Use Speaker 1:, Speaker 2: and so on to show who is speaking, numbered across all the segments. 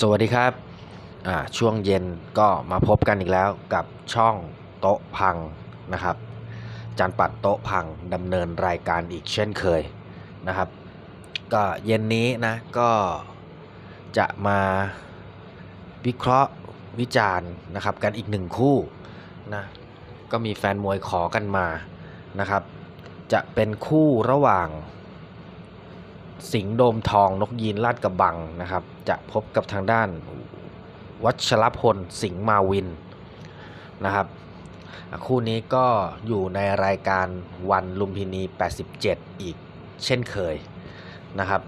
Speaker 1: สวัสดีครับช่วงเย็นก็มาพบกันอีกแล้วกับช่องโต๊ะพังนะครับจันปัดโต๊ะพังดำเนินรายการอีกเช่นเคยนะครับ ก็เย็นนี้นะก็จะมาวิเคราะห์วิจารณ์นะครับ กันอีกหนึ่งคู่นะก็มีแฟนมวยขอกันมานะครับ จะเป็นคู่ระหว่าง สิงห์โดมทองนกยีนลาดกระบังนะครับ จะพบกับทางด้านวัชรพลสิงห์มาวินนะครับ คู่นี้ก็อยู่ในรายการวันลุมพินี 87 อีกเช่นเคยนะครับ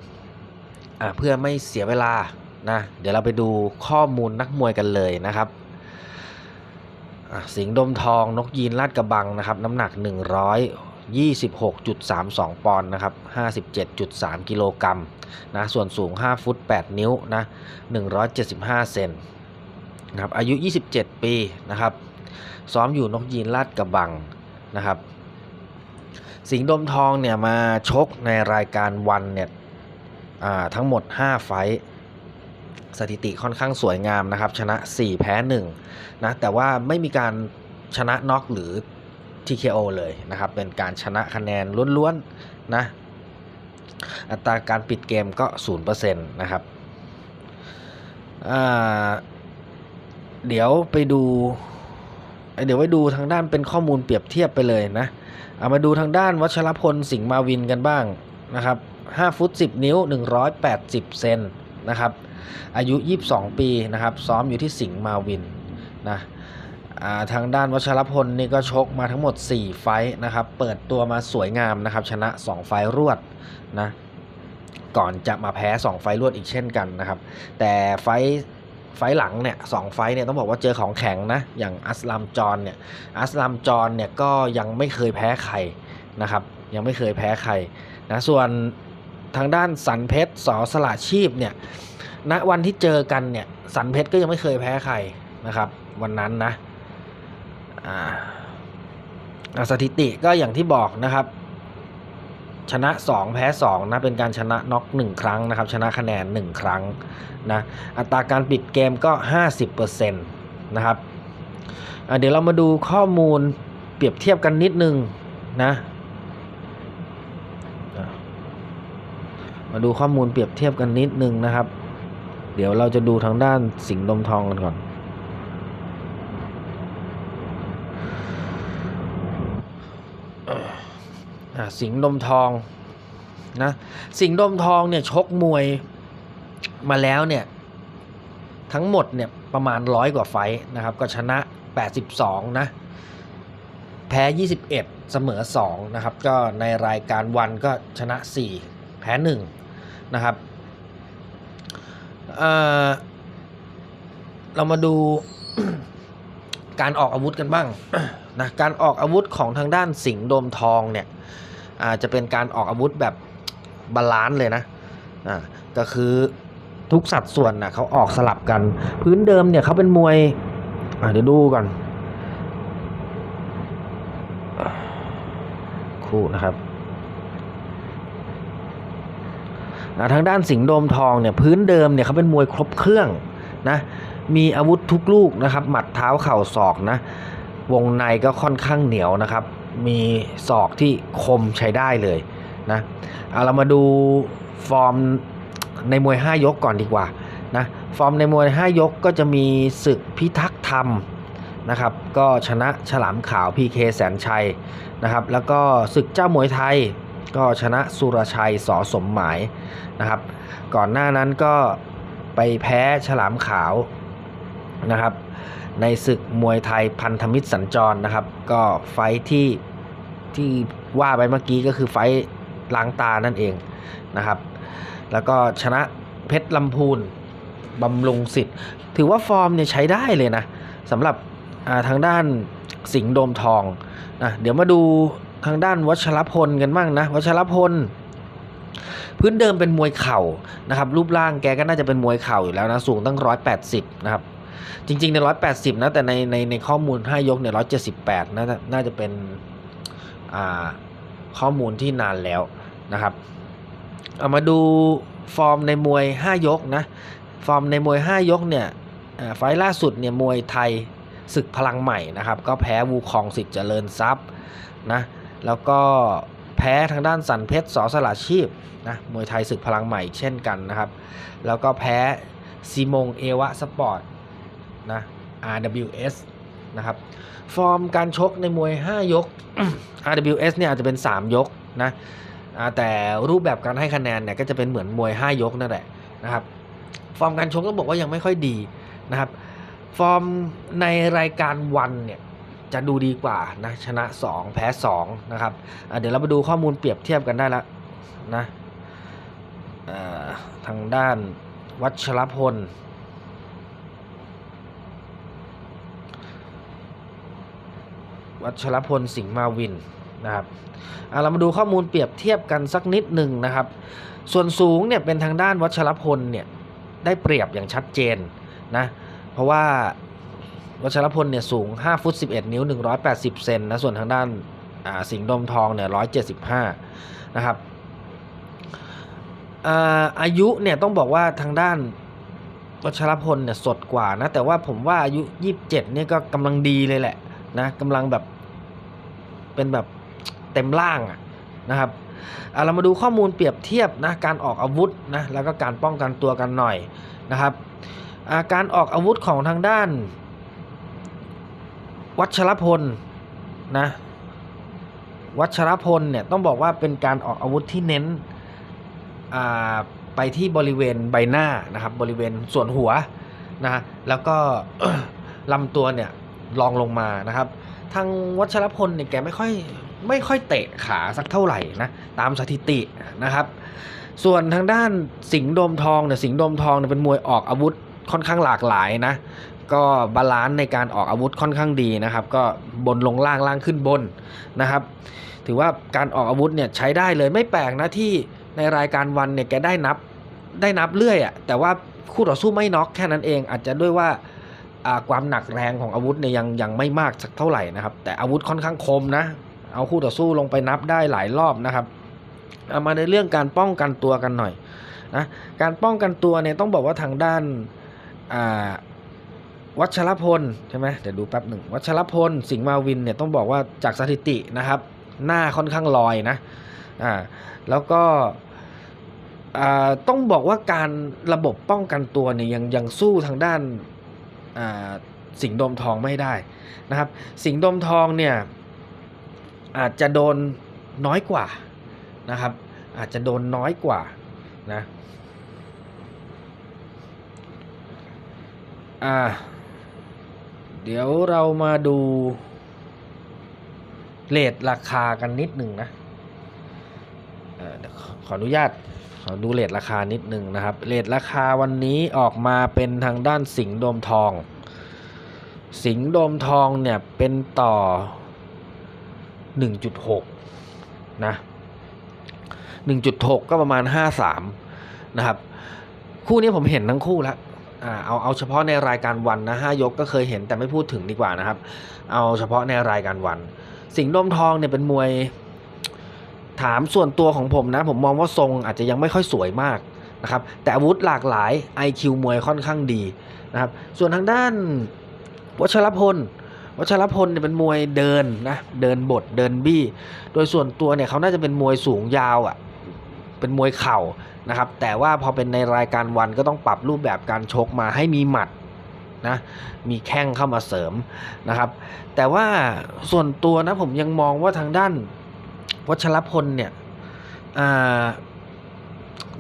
Speaker 1: เพื่อไม่เสียเวลานะเดี๋ยวเราไปดูข้อมูลนักมวยกันเลยนะครับสิงห์โดมทองนกยีนลาดกระบังนะครับ น้ำหนัก 100 26.32 ปอนด์นะครับ 57.3 กิโลกรัมนะส่วนสูง 5 ฟุต 8 นิ้วนะ 175 เซนนะครับอายุ 27 ปีนะครับ ซ้อมอยู่นกยีนลาดกระบังนะครับ สิงห์ดมทองเนี่ยมาชกในรายการวันเนี่ยทั้งหมด 5 ไฟท์สถิติค่อนข้างสวยงามนะครับ ชนะ 4 แพ้1นะแต่ว่าไม่มีการชนะน็อกหรือ TKO เลยนะครับ เป็นการชนะคะแนนล้วนๆนะ อัตราการปิดเกมก็0%นะครับเดี๋ยวไปดู เดี๋ยวไปดูทางด้านเป็นข้อมูลเปรียบเทียบไปเลยนะ เอามาดูทางด้านวัชรพลสิงห์มาวินกันบ้างนะครับ 5 ฟุต 10 นิ้ว 180 เซนนะครับ อายุ 22 ปีนะครับ ซ้อมอยู่ที่สิงห์มาวินนะ ทางด้านวัชรพลนี่ก็ชกมาทั้งหมด 4 ไฟท์นะครับ เปิดตัวมาสวยงามนะครับ ชนะ 2 ไฟท์รวดนะ ก่อนจะมาแพ้ 2 ไฟท์รวดอีกเช่นกันนะครับ แต่ไฟท์ไฟท์หลังเนี่ยสองไฟท์เนี่ยต้องบอกว่าเจอของแข็งนะ อย่างอัสลัมจอนเนี่ย อัสลัมจอนเนี่ยก็ยังไม่เคยแพ้ใครนะครับ ยังไม่เคยแพ้ใครนะ ส่วนทางด้านสันเพชรสอสละชีพเนี่ย ณ วันที่เจอกันเนี่ย สันเพชรก็ยังไม่เคยแพ้ใครนะครับ วันนั้นนะ อ่าสถิติก็อย่างที่บอกนะครับ ชนะ 2 แพ้ 2 นะ เป็นการชนะน็อก1 ครั้งนะครับ ชนะคะแนน 1 ครั้งนะอัตราการปิดเกมก็ 50%นะครับเดี๋ยวเรามาดูข้อมูลเปรียบเทียบกันนิดนึงนะอะมาดูข้อมูลเปรียบเทียบกันนิดนึงนะครับ เดี๋ยวเราจะดูทางด้านสิงห์ดมทองกันก่อน อ่า สิงห์ดมทองนะสิงห์ดมทองเนี่ยชกมวยมาแล้วเนี่ยทั้งหมดเนี่ยประมาณร้อยกว่าไฟนะครับก็ชนะ 82 นะแพ้ 21 เสมอ 2 นะครับ ก็ในรายการวันก็ชนะ 4 แพ้ 1 นะครับเเรามาดู การออกอาวุธกันบ้างนะการออกอาวุธของทางด้านสิงห์โดมทองเนี่ยอาจจะเป็นการออกอาวุธแบบบาลานซ์เลยนะอ่าก็คือทุกสัดส่วนนะเขาออกสลับกัน พื้นเดิมเนี่ยเขาเป็นมวยเดี๋ยวดูก่อนคู่นะครับนะทางด้านสิงห์โดมทองเนี่ยพื้นเดิมเนี่ยเขาเป็นมวยครบเครื่องนะ มีอาวุธทุกลูกนะครับ หมัดเท้าเข่าศอกนะ วงในก็ค่อนข้างเหนียวนะครับ มีศอกที่คมใช้ได้เลยนะเอาเรามาดูฟอร์มในมวย 5 ยกก่อนดีกว่านะฟอร์มในมวย 5 ยกก็จะมีศึกพิทักษ์ธรรมนะครับ ก็ชนะฉลามขาวพีเคแสนชัยนะครับ แล้วก็ศึกเจ้ามวยไทยก็ชนะสุรชัยสอสมหมายนะครับ ก่อนหน้านั้นก็ไปแพ้ฉลามขาว นะครับ ในศึกมวยไทยพันธมิตรสัญจรนะครับ ก็ไฟที่ที่ว่าไปเมื่อกี้ก็คือไฟล้างตานั่นเองนะครับ แล้วก็ชนะเพชรลำพูนบำรุงสิทธิ์ถือว่าฟอร์มเนี่ยใช้ได้เลยนะสำหรับทางด้านสิงห์โดมทองนะเดี๋ยวมาดูทางด้านวัชรพลกันบ้างนะ วัชรพล พื้นเดิมเป็นมวยเข่านะครับ รูปร่างแกก็น่าจะเป็นมวยเข่าอยู่แล้วนะ สูงตั้ง 180 นะครับ จริงๆใน180นะ แต่ในในในข้อมูล5ยกเนี่ย178น่าจะน่าจะเป็นอ่าข้อมูลที่นานแล้วนะครับ เอามาดูฟอร์มในมวย5ยกนะ ฟอร์มในมวย5ยกเนี่ยไฟล์ล่าสุดเนี่ยมวยไทยศึกพลังใหม่นะครับ ก็แพ้วูคองสิทธิ์เจริญทรัพย์นะแล้วก็แพ้ทางด้านสันเพชรสอสละชีพนะมวยไทยศึกพลังใหม่เช่นกันนะครับ แล้วก็แพ้ซีมงเอวะสปอร์ต นะ RWS นะครับ ฟอร์มการชกในมวย 5 ยก RWS เนี่ยอาจจะเป็น 3 ยกนะแต่รูปแบบการให้คะแนนเนี่ยก็จะเป็นเหมือนมวย 5 ยกนั่นแหละนะครับ ฟอร์มการชกต้องบอกว่ายังไม่ค่อยดีนะครับ ฟอร์มในรายการวันเนี่ยจะดูดีกว่านะชนะ 2 แพ้ 2 นะครับ เดี๋ยวเรามาดูข้อมูลเปรียบเทียบกันได้ล้วนะทางด้านวัชรพล วัชรพลสิงห์มาวินนะครับเรามาดูข้อมูลเปรียบเทียบกันสักนิดหนึ่งนะครับ ส่วนสูงเนี่ยเป็นทางด้านวัชรพลเนี่ยได้เปรียบอย่างชัดเจนนะเพราะว่าวัชรพลเนี่ยสูง 5 ฟุต 11 นิ้ว 180 เซนนะส่วนทางด้านาสิงห์ดมทองเนี่ย 175 นะครับอาอายุเนี่ยต้องบอกว่าทางด้านวัชรพลเนี่ยสดกว่านะแต่ว่าผมว่าอายุ 27เนี่ยก็กำลังดีเลยแหละนะกำลังแบบ เป็นแบบเต็มร่างอะนะครับเรามาดูข้อมูลเปรียบเทียบนะการออกอาวุธนะแล้วก็การป้องกันตัวกันหน่อยนะครับาการออกอาวุธของทางด้าน วัชรพลนะวัชรพลเนี่ยต้องบอกว่าเป็นการออกอาวุธที่เน้นไปที่บริเวณใบหน้านะครับบริเวณส่วนหัวนะฮะแล้วก็ลำตัวเนี่ยลองลงมานะครับ ทางวัชรพลเนี่ยแกไม่ค่อยไม่ค่อยเตะขาสักเท่าไหร่นะตามสถิตินะครับ ส่วนทางด้านสิงห์โดมทองเนี่ยสิงห์โดมทองเนี่ยเป็นมวยออกอาวุธค่อนข้างหลากหลายนะ ก็บาลานซ์ในการออกอาวุธค่อนข้างดีนะครับ ก็บนลงล่างล่างขึ้นบนนะครับ ถือว่าการออกอาวุธเนี่ยใช้ได้เลยไม่แปลกนะที่ในรายการวันเนี่ยแกได้นับได้นับเรื่อยอะ่ะแต่ว่าคู่ต่อสู้ไม่น็อกแค่นั้นเองอาจจะด้วยว่าอ่า ความหนักแรงของอาวุธเนี่ยยังยังไม่มากสักเท่าไหร่นะครับ แต่อาวุธค่อนข้างคมนะ เอาคู่ต่อสู้ลงไปนับได้หลายรอบนะครับเอามาในเรื่องการป้องกันตัวกันหน่อยนะการป้องกันตัวเนี่ยต้องบอกว่าทางด้านวัชรพลใช่ไหมเดี๋ยวดูแป๊บหนึ่งวัชรพลสิงห์มาวินเนี่ยต้องบอกว่าจากสถิตินะครับ หน้าค่อนข้างลอยนะอ่าแล้วก็ต้องบอกว่าการระบบป้องกันตัวเนี่ยยังยังสู้ทางด้าน สิงห์ดมทองไม่ได้นะครับ สิงห์ดมทองเนี่ยอาจจะโดนน้อยกว่านะครับ อาจจะโดนน้อยกว่านะอ่าเดี๋ยวเรามาดูเลทราคากันนิดหนึ่งนะ ขอขออนุญาตขอดูเลทราคานิดหนึ่งนะครับเลทราคาวันนี้ออกมาเป็นทางด้านสิงห์โดมทอง สิงห์โดมทองเนี่ยเป็นต่อ 1.6 นะ 1.6 ก็ประมาณ 53 นะครับ คู่นี้ผมเห็นทั้งคู่แล้วเอาเอาเฉพาะในรายการวันนะห้ายกก็เคยเห็นแต่ไม่พูดถึงดีกว่านะครับ เอาเฉพาะในรายการวัน สิงห์ดมทองเนี่ยเป็นมวย ถามส่วนตัวของผมนะ ผมมองว่าทรงอาจจะยังไม่ค่อยสวยมากนะครับแต่อาวุธหลากหลาย IQ มวยค่อนข้างดีนะครับส่วนทางด้านวัชรพลวัชรพลเนี่ยเป็นมวยเดินนะเดินบทเดินบี้ โดยส่วนตัวเนี่ยเขาน่าจะเป็นมวยสูงยาวอะ่ะเป็นมวยเข่านะครับแต่ว่าพอเป็นในรายการวันก็ต้องปรับรูปแบบการชกมาให้มีหมัดนะมีแข้งเข้ามาเสริมนะครับแต่ว่าส่วนตัวนะผมยังมองว่าทางด้าน วัชรพลเนี่ย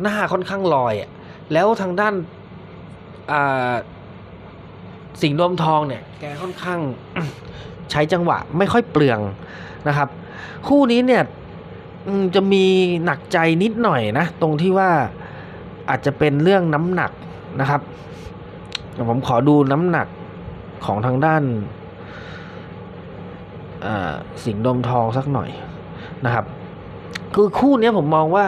Speaker 1: หน้าค่อนข้างลอยอะแล้วทางด้านสิงห์โดมทองเนี่ยแกค่อนข้างใช้จังหวะไม่ค่อยเปลืองนะครับ คู่นี้เนี่ยจะมีหนักใจนิดหน่อยนะ ตรงที่ว่าอาจจะเป็นเรื่องน้ำหนักนะครับผมขอดูน้ำหนักของทางด้านสิงห์ดมทองสักหน่อย นะครับ คือคู่นี้ผมมองว่า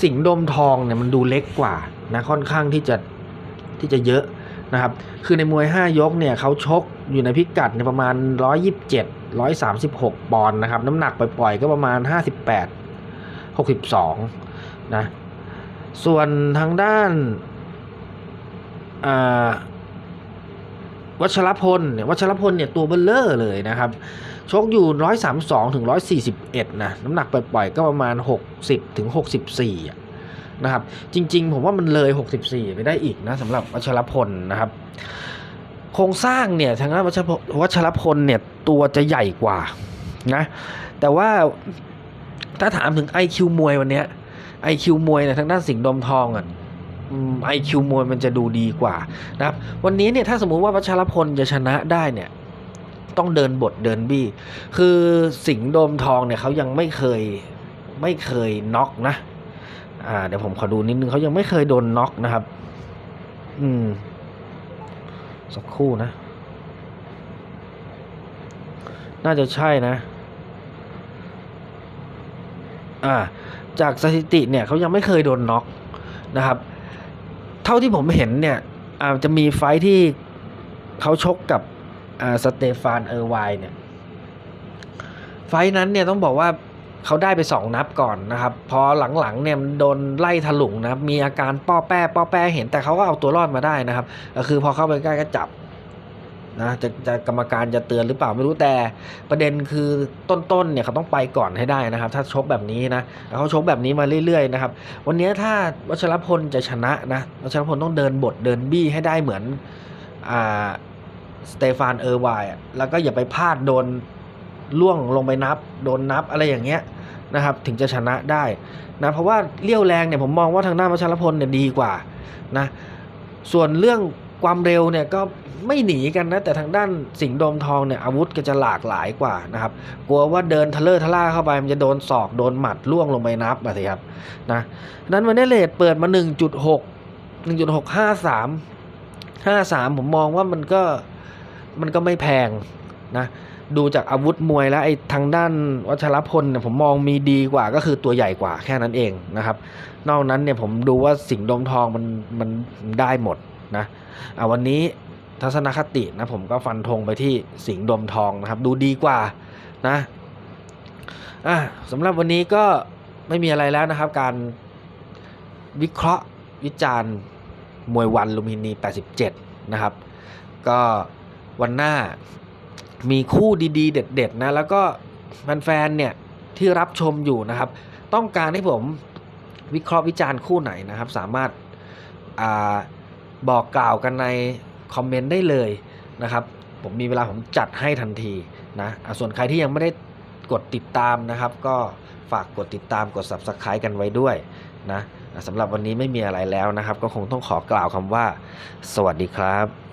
Speaker 1: สิงห์ดมทองเนี่ยมันดูเล็กกว่านะค่อนข้างที่จะที่จะเยอะนะครับ คือในมวย 5 ยกเนี่ยเขาชกอยู่ในพิกัดในประมาณ 127 136 ปอนด์นะครับ น้ำหนักปล่อยๆก็ประมาณ 58 62 นะ ส่วนทางด้านวัชรพลเนี่ยวัชรพลเนี่ยตัวเบลเลอร์เลยนะครับ ชกอยู่ 132 ถึง 141 นะ น้ำหนักปล่อยๆก็ประมาณ 60 ถึง 64 นะครับ จริงๆ ผมว่ามันเลย 64 ไปได้อีกนะสำหรับวัชรพลนะครับ โครงสร้างเนี่ย ทางด้านวัชรพลเนี่ย ตัวจะใหญ่กว่านะ แต่ว่าถ้าถามถึง IQ มวยวันนี้ IQ มวยเนี่ยทางด้านสิงห์ดมทองอะไอคิวมวยมันจะดูดีกว่านะครับ วันนี้เนี่ยถ้าสมมุติว่าวัชรพลจะชนะได้เนี่ย ต้องเดินบทเดินบี้ คือสิงห์โดมทองเนี่ยเขายังไม่เคยไม่เคยน็อกนะอ่าเดี๋ยวผมขอดูนิดนึงเขายังไม่เคยโดนน็อกนะครับ อืม สักครู่นะ น่าจะใช่นะ อ่า จากสถิติเนี่ยเขายังไม่เคยโดนน็อกนะครับ เท่าที่ผมเห็นเนี่ยอาจจะมีไฟที่เขาชกกับ สเตฟานเออร์ไวน์เนี่ย ไฟนั้นเนี่ยต้องบอกว่าเขาได้ไปสองนับก่อนนะครับ พอหลังๆเนี่ยโดนไล่ถลุงนะครับ มีอาการป้อแป้ป้อแป้เห็นแต่เขาก็เอาตัวรอดมาได้นะครับ ก็คือพอเข้าไปใกล้ก็จับนะจะจะกรรมการจะเตือนหรือเปล่าไม่รู้แต่ประเด็นคือต้นๆเนี่ยเขาต้องไปก่อนให้ได้นะครับ ถ้าชกแบบนี้นะเขาชกแบบนี้มาเรื่อยๆนะครับ วันนี้ถ้าวัชรพลจะชนะนะวัชรพลต้องเดินบทเดินบี้ให้ได้เหมือนอ่า สเตฟานเออร์ไวน์อะแล้วก็อย่าไปพลาดโดนล่วงลงไปนับ โดนนับอะไรอย่างเงี้ยนะครับ ถึงจะชนะได้นะเพราะว่าเลี้ยวแรงเนี่ยผมมองว่าทางด้านวัชรพลเนี่ยดีกว่านะส่วนเรื่องความเร็วเนี่ยก็ไม่หนีกันนะ แต่ทางด้านสิงห์โดมทองเนี่ยอาวุธก็จะหลากหลายกว่านะครับ กลัวว่าเดินทะเลอทะล่าเข้าไป มันจะโดนศอกโดนหมัดล่วงลงไปนับอะสิครับนะนั้นวันนี้เลทเปิดมา 1.6 1.653 53 ผมมองว่ามันก็ มันก็ไม่แพงนะดูจากอาวุธมวยแล้วไอ้ทางด้านวัชรพลเนี่ยผมมองมีดีกว่าก็คือตัวใหญ่กว่าแค่นั้นเองนะครับ นอกนั้นเนี่ยผมดูว่าสิงห์ดมทองมันมันได้หมดนะอ่าวันนี้ทัศนคตินะผมก็ฟันธงไปที่สิงห์ดมทองนะครับ ดูดีกว่านะอะสำหรับวันนี้ก็ไม่มีอะไรแล้วนะครับ การวิเคราะห์วิจารณ์มวยวันลุมพินี 87 นะครับ ก็ วันหน้ามีคู่ดีๆ เด็ด ๆ นะ แล้วก็แฟนๆเนี่ยที่รับชมอยู่นะครับ ต้องการให้ผมวิเคราะห์วิจารณ์คู่ไหนนะครับ สามารถอาบอกกล่าวกันในคอมเมนต์ได้เลยนะครับ ผมมีเวลาผมจัดให้ทันทีนะส่วนใครที่ยังไม่ได้กดติดตามนะครับ ก็ฝากกดติดตามกด subscribe กันไว้ด้วยนะสำหรับวันนี้ไม่มีอะไรแล้วนะครับ ก็คงต้องขอกล่าวคำว่า สวัสดีครับ